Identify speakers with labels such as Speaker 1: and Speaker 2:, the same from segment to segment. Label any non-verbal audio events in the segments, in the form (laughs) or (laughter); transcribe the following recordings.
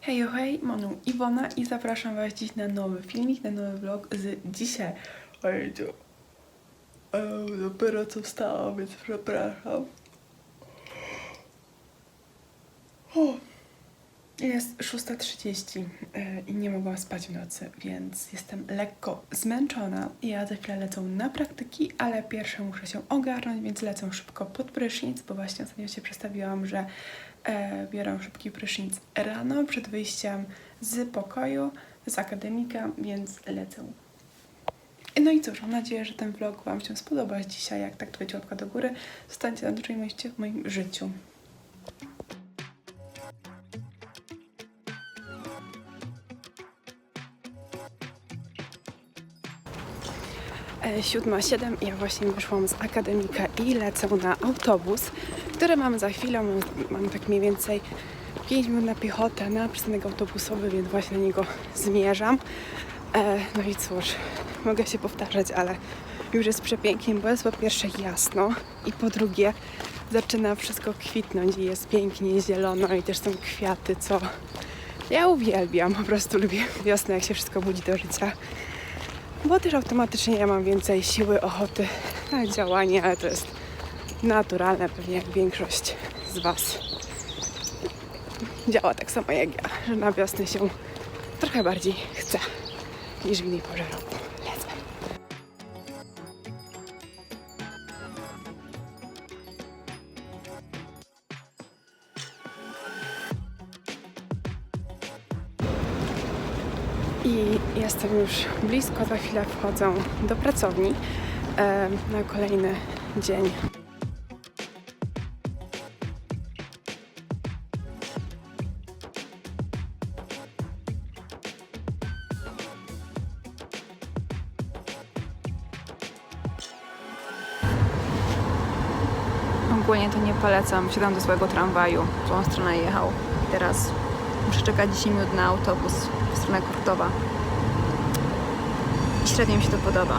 Speaker 1: Hej, hej, Manu Iwona i zapraszam Was dziś na nowy filmik, na nowy vlog z dzisiaj. Oj, to... E, dopiero co wstałam, więc przepraszam. O, jest 6.30 e, i nie mogłam spać w nocy, więc jestem lekko zmęczona. Ja za chwilę lecę na praktyki, ale pierwsze muszę się ogarnąć, więc lecę szybko pod prysznic, bo właśnie ostatnio się przestawiłam, że biorę szybki prysznic rano przed wyjściem z pokoju, z akademika, więc lecę. No i cóż, mam nadzieję, że ten vlog Wam się spodoba dzisiaj. Jak tak, to będzie łapka do góry. Zostańcie na dużej mieście w moim życiu. E, Siódma, siedem. Ja właśnie wyszłam z akademika i lecę na autobus, który mam za chwilę. Mam, mam tak mniej więcej 5 minut na piechotę na przystanek autobusowy, więc właśnie na niego zmierzam. E, no i cóż, mogę się powtarzać, ale już jest przepięknie, bo jest po pierwsze jasno i po drugie zaczyna wszystko kwitnąć i jest pięknie zielono i też są kwiaty, co ja uwielbiam. Po prostu lubię wiosnę, jak się wszystko budzi do życia bo też automatycznie ja mam więcej siły, ochoty na działanie, ale to jest naturalne, pewnie jak większość z Was działa tak samo jak ja, że na wiosnę się trochę bardziej chce niż w innej porze roku. Lecę. I jestem już blisko, za chwilę wchodzę do pracowni na kolejny dzień.
Speaker 2: To nie polecam. Siadam do swojego tramwaju, w tą stronę jechał. I teraz muszę czekać 10 minut na autobus w stronę Kurtowa. I średnio mi się to podoba,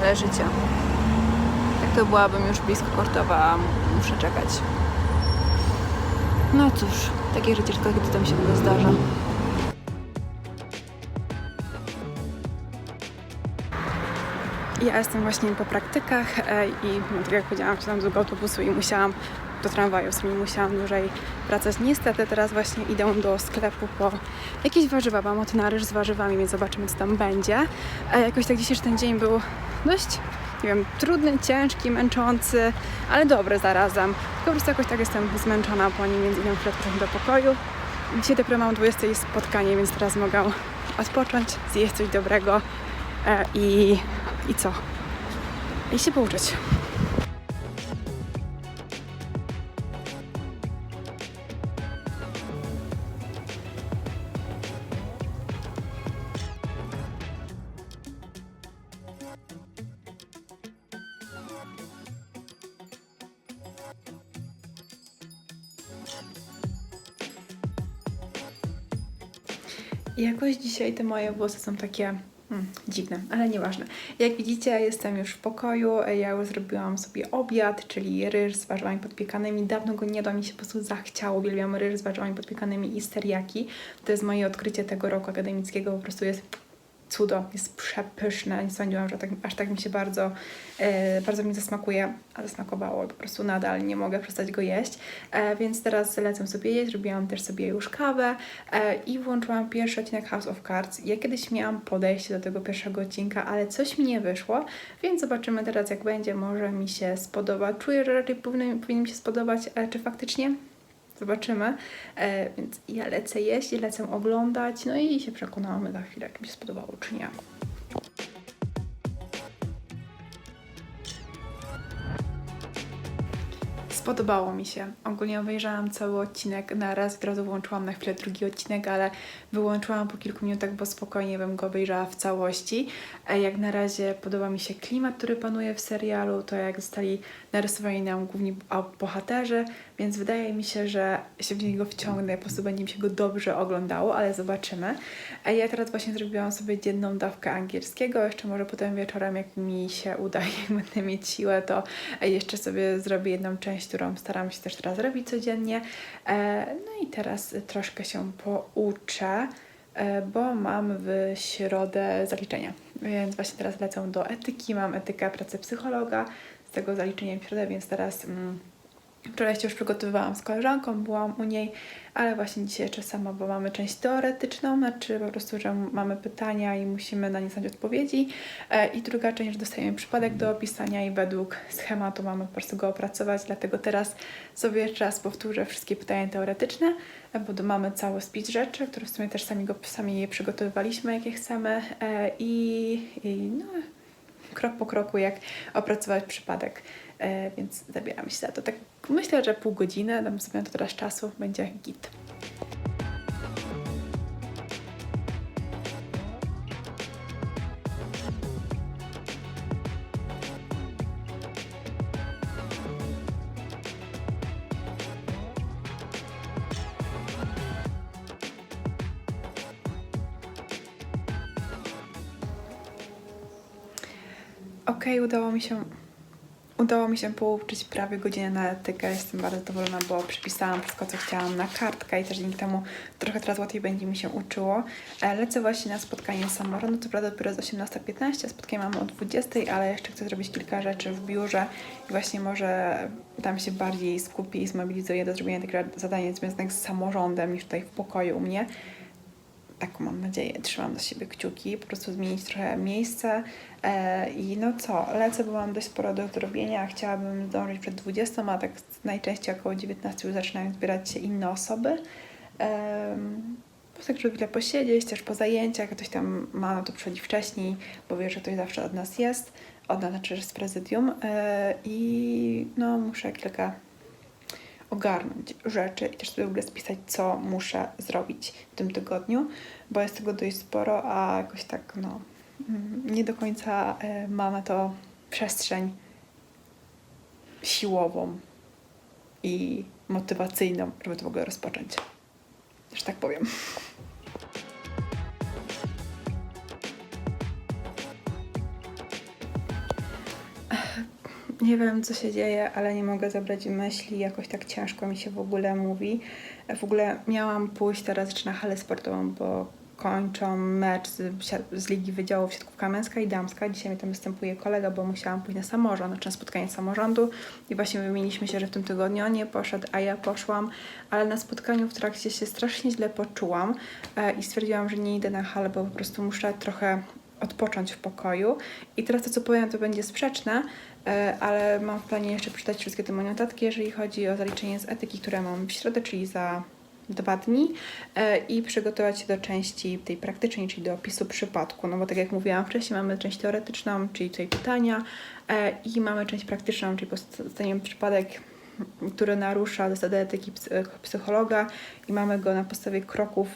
Speaker 2: ale życie. Jak to byłabym już blisko Kortowa, a muszę czekać. No cóż, takie życie tylko kiedy tam się tylko zdarza.
Speaker 1: Ja jestem właśnie po praktykach e, i no, tak jak powiedziałam, wsiadłam z autobusu i musiałam do tramwaju, w sumie musiałam dłużej wracać. Niestety teraz właśnie idę do sklepu po jakieś warzywa, mam oto na ryż z warzywami, więc zobaczymy co tam będzie. E, jakoś tak dzisiejszy ten dzień był dość, nie wiem, trudny, ciężki, męczący, ale dobry zarazem. Po prostu jakoś tak jestem zmęczona po nim, więc idę chwilę do pokoju. Dzisiaj dopiero mam 20 jest spotkanie, więc teraz mogę odpocząć, zjeść coś dobrego e, i, i co? I się pouczyć. I jakoś dzisiaj te moje włosy są takie hmm, dziwne, ale nieważne. Jak widzicie, jestem już w pokoju. Ja już zrobiłam sobie obiad, czyli ryż z warzywami podpiekanymi. Dawno go nie jadłam, mi się po prostu zachciało. Uwielbiam ryż z warzywami podpiekanymi i steriaki. To jest moje odkrycie tego roku akademickiego. Po prostu jest cudo, jest przepyszne. Nie sądziłam, że tak, aż tak mi się bardzo, e, bardzo mi zasmakuje, a zasmakowało. Po prostu nadal nie mogę przestać go jeść. E, więc teraz lecę sobie jeść. Zrobiłam też sobie już kawę e, i włączyłam pierwszy odcinek House of Cards. Ja kiedyś miałam podejście do tego pierwszego odcinka, ale coś mi nie wyszło, więc zobaczymy teraz jak będzie. Może mi się spodoba. Czuję, że raczej powinien, powinien mi się spodobać, ale czy faktycznie? Zobaczymy. E, więc ja lecę jeść lecę oglądać. No i się przekonamy za chwilę, jak mi się spodobało, czy nie. Spodobało mi się. Ogólnie obejrzałam cały odcinek na raz, od razu włączyłam na chwilę drugi odcinek, ale wyłączyłam po kilku minutach, bo spokojnie bym go obejrzała w całości. Jak na razie podoba mi się klimat, który panuje w serialu, to jak zostali narysowani nam główni bohaterzy, więc wydaje mi się, że się w niego wciągnę, po prostu będzie mi się go dobrze oglądało, ale zobaczymy. Ja teraz właśnie zrobiłam sobie dzienną dawkę angielskiego, jeszcze może potem wieczorem, jak mi się uda (laughs) jak będę mieć siłę, to jeszcze sobie zrobię jedną część, którą staram się też teraz robić codziennie. E, No i teraz troszkę się pouczę, e, bo mam w środę zaliczenia. Więc właśnie teraz lecę do etyki, mam etykę pracy psychologa, z tego zaliczeniem w środę, więc teraz mm, wczoraj się już przygotowywałam z koleżanką, byłam u niej, ale właśnie dzisiaj jeszcze sama, bo mamy część teoretyczną, znaczy po prostu, że mamy pytania i musimy na nie znać odpowiedzi. E, i druga część, że dostajemy przypadek do opisania i według schematu mamy po prostu go opracować, dlatego teraz sobie jeszcze raz powtórzę wszystkie pytania teoretyczne, e, bo mamy cały spis rzeczy, które w sumie też sami, go, sami je przygotowywaliśmy, jakie chcemy. E, i, i no, krok po kroku, jak opracować przypadek, e, więc zabieram się za to. Tak myślę, że pół godziny, dam sobie na to teraz czasu, będzie git. Okej, udało mi się. Udało mi się pouczyć prawie godzinę na etykę. Jestem bardzo zadowolona, bo przepisałam wszystko, co chciałam na kartkę i też dzięki temu trochę teraz łatwiej będzie mi się uczyło. E, Lecę właśnie na spotkanie samorządu, co prawda dopiero z 18.15, a spotkanie mamy o 20.00, ale jeszcze chcę zrobić kilka rzeczy w biurze i właśnie może tam się bardziej skupię i zmobilizuję do zrobienia takiego zadania związanego z samorządem niż tutaj w pokoju u mnie taką mam nadzieję, trzymam do siebie kciuki, po prostu zmienić trochę miejsce. E, i no co, lecę, bo mam dość sporo do zrobienia, chciałabym zdążyć przed 20, a tak najczęściej około 19 już zaczynają zbierać się inne osoby. Em, po tak, żeby chwilę posiedzieć, też po zajęciach, ktoś tam ma, no to przychodzi wcześniej, bo wie, że ktoś zawsze od nas jest, od nas znaczy, z prezydium. E, i no muszę kilka ogarnąć rzeczy i też sobie w ogóle spisać, co muszę zrobić w tym tygodniu, bo jest tego dość sporo, a jakoś tak, no, mm, nie do końca e, mam na to przestrzeń siłową i motywacyjną, żeby to w ogóle rozpocząć. Że tak powiem. Nie wiem, co się dzieje, ale nie mogę zabrać myśli. Jakoś tak ciężko mi się w ogóle mówi. W ogóle miałam pójść teraz na halę sportową, bo kończą mecz z, z Ligi Wydziałów Siatkówka Męska i Damska. Dzisiaj mi tam występuje kolega, bo musiałam pójść na samorząd, znaczy na spotkanie samorządu i właśnie wymieniliśmy się, że w tym tygodniu on nie poszedł, a ja poszłam, ale na spotkaniu w trakcie się strasznie źle poczułam e, i stwierdziłam, że nie idę na halę, bo po prostu muszę trochę odpocząć w pokoju. I teraz to, co powiem, to będzie sprzeczne, e, ale mam w planie jeszcze przeczytać wszystkie te moje notatki, jeżeli chodzi o zaliczenie z etyki, które mam w środę, czyli za dwa dni e, i przygotować się do części tej praktycznej, czyli do opisu przypadku. No bo tak jak mówiłam wcześniej, mamy część teoretyczną, czyli tutaj pytania e, i mamy część praktyczną, czyli dostaniemy przypadek, który narusza zasady etyki psy- psychologa i mamy go na podstawie kroków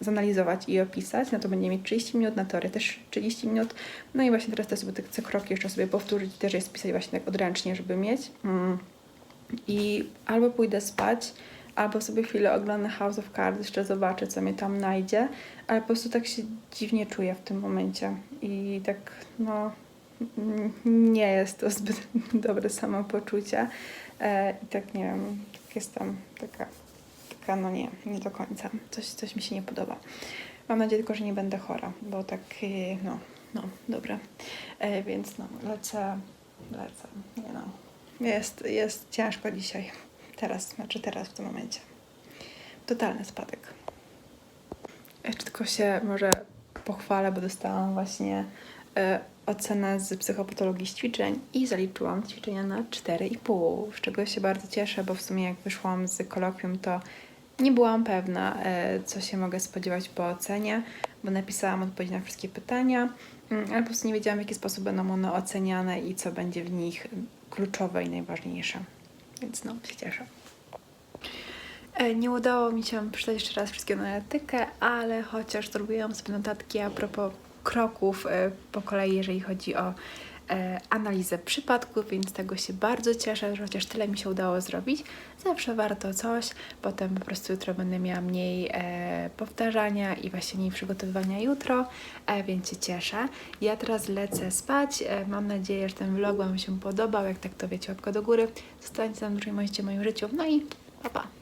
Speaker 1: zanalizować i opisać. Na to będziemy mieć 30 minut, na teorię też 30 minut. No i właśnie teraz te sobie te, kroki jeszcze sobie powtórzyć też je spisać właśnie tak odręcznie, żeby mieć. Mm. I albo pójdę spać, albo sobie chwilę oglądam House of Cards, jeszcze zobaczę, co mnie tam najdzie, ale po prostu tak się dziwnie czuję w tym momencie i tak, no, nie jest to zbyt (laughs) dobre samopoczucie e, i tak, nie wiem, tak jestem taka, taka, no nie, nie do końca, coś, coś mi się nie podoba. Mam nadzieję tylko, że nie będę chora, bo tak, e, no, no, dobra, e, więc no, lecę, lecę, nie no, jest, jest ciężko dzisiaj. Teraz, znaczy teraz w tym momencie. Totalny spadek. Jeszcze tylko się może pochwalę, bo dostałam właśnie e, ocenę z psychopatologii ćwiczeń i zaliczyłam ćwiczenia na 4,5, z czego się bardzo cieszę, bo w sumie jak wyszłam z kolokwium, to nie byłam pewna, e, co się mogę spodziewać po ocenie, bo napisałam odpowiedzi na wszystkie pytania, mm, ale po prostu nie wiedziałam, w jaki sposób będą one oceniane i co będzie w nich kluczowe i najważniejsze. Więc no, się cieszę. E, Nie udało mi się przeczytać jeszcze raz wszystkiego na ale chociaż zrobiłam sobie notatki a propos kroków e, po kolei, jeżeli chodzi o analizę przypadków, więc tego się bardzo cieszę, że chociaż tyle mi się udało zrobić. Zawsze warto coś, potem po prostu jutro będę miała mniej e, powtarzania i właśnie mniej przygotowywania jutro, e, więc się cieszę. Ja teraz lecę spać. E, mam nadzieję, że ten vlog Wam się podobał. Jak tak, to wiecie, łapka do góry. Zostańcie tam, dużo w moim życiu. No i pa, pa.